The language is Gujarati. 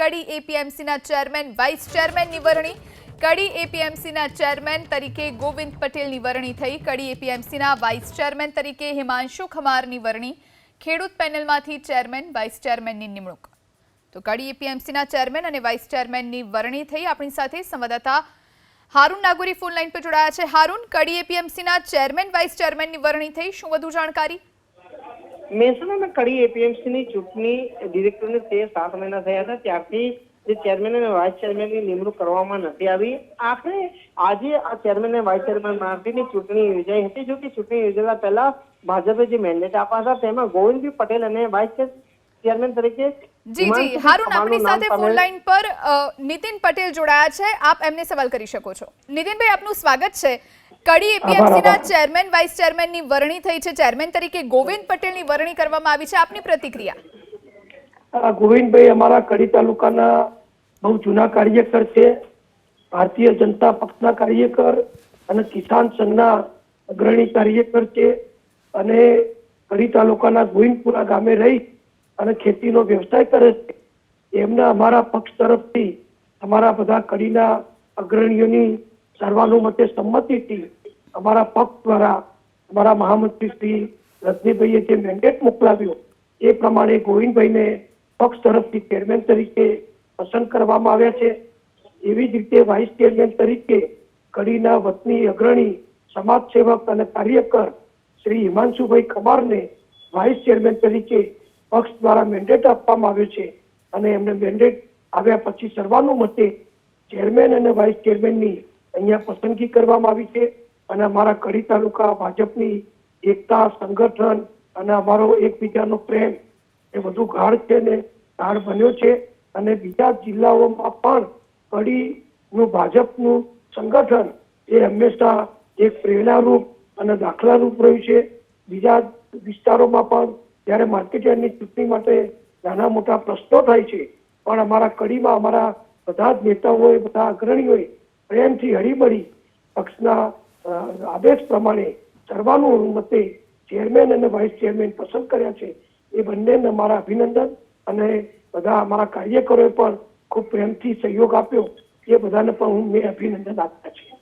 કડી એપીએમસીના ચેરમેન, વાઇસ ચેરમેનની વરણી. કડી એપીએમસીના ચેરમેન તરીકે ગોવિંદ પટેલની વરણી થઈ. કડી એપીએમસીના વાઇસ ચેરમેન તરીકે હિમાંશુ ખમારની વરણી. ખેડૂત પેનલમાંથી ચેરમેન, વાઇસ ચેરમેનની નિમણૂક. તો કડી એપીએમસીના ચેરમેન અને વાઇસ ચેરમેનની વરણી થઈ. આપણી સાથે સંવાદદાતા હારૂન નાગોરી ફોન લાઈન પર જોડાયા છે. હારૂન, કડી એપીએમસીના ચેરમેન, વાઇસ ચેરમેનની વરણી થઈ. શું વધુ જાણકારી? મહેસાણાના કડી એપીએમસીની ચૂંટણી ડિરેક્ટરને તે સાત મહિના થયા હતા. ત્યારથી જે ચેરમેન અને વાઇસ ચેરમેનની નિમણૂક કરવામાં નથી આવી. આખરે આજે આ ચેરમેન અને વાઇસ ચેરમેન માટેની ચૂંટણી યોજાઈ હતી. જો કે ચૂંટણી યોજાતા પહેલા ભાજપે જે મેન્ડેટ આપ્યા હતા, તેમાં ગોવિંદભાઈ પટેલ અને વાઇસ ચેરમેન તરીકે જી જી. હારુન આપણી સાથે ફોન લાઈન પર નીતિન પટેલ જોડાયા છે. આપ એમને સવાલ કરી શકો છો. નીતિનભાઈ આપનું સ્વાગત છે. કડી એપીએમસીના ચેરમેન વાઇસ ચેરમેનની વરણી થઈ છે. ચેરમેન તરીકે ગોવિંદ પટેલની વરણી કરવામાં આવી છે. આપની પ્રતિક્રિયા. ગોવિંદભાઈ અમારા કડી તાલુકાના બહુ જૂના કાર્યકર છે. ભારતીય જનતા પક્ષના કાર્યકર અને કિસાન સંઘના અગ્રણી કાર્યકર છે. અને કડી તાલુકાના ગોવિંદપુરા ગામે રહી અને ખેતીનો વ્યવસાય કરે છે. એમના અમારા પક્ષ તરફથી અમારા બધા કડીના અગ્રણીઓની સર્વાનુમતે સંમતિથી અમારા પક્ષ દ્વારા અમારા મહામંત્રી શ્રી રજનીભાઈએ જે મેન્ડેટ મોકલાવ્યો, એ પ્રમાણે ગોવિંદભાઈને પક્ષ તરફથી ચેરમેન તરીકે પસંદ કરવામાં આવ્યા છે. એવી જ રીતે વાઇસ ચેરમેન તરીકે કડીના વતની અગ્રણી સમાજ સેવક અને કાર્યકર શ્રી હિમાંશુભાઈ ખમારને વાઇસ ચેરમેન તરીકે પક્ષ દ્વારા મેન્ડેટ આપવામાં આવ્યો છે અને એમને મેન્ડેટ આવ્યા પછી સર્વાનુમતે ચેરમેન અને વાઇસ ચેરમેનની અહીંયા પસંદગી કરવામાં આવી છે અને અમારા કડી તાલુકા ભાજપની એકતા, સંગઠન અને અમારો એકબીજાનો પ્રેમ એ વધુ ગાઢ છે ને ગાઢ બન્યો છે અને બીજા જિલ્લાઓમાં પણ કડીનું ભાજપનું સંગઠન એ હંમેશા એક પ્રેરણારૂપ અને દાખલારૂપ રહ્યું છે. બીજા વિસ્તારોમાં પણ જ્યારે માર્કેટયાર્ડની ચૂંટણી માટે નાના મોટા પ્રશ્નો થાય છે. પણ અમારા કડીમાં અમારા બધા જ નેતાઓએ, બધા અગ્રણીઓએ પ્રેમથી હળીમળી પક્ષના આદેશ પ્રમાણે સર્વાનુમતે ચેરમેન અને વાઇસ ચેરમેન પસંદ કર્યા છે. એ બંનેને મારા અભિનંદન અને બધા અમારા કાર્યકરોએ પણ ખૂબ પ્રેમથી સહયોગ આપ્યો. એ બધાને પણ હું મેં અભિનંદન આપ્યા છે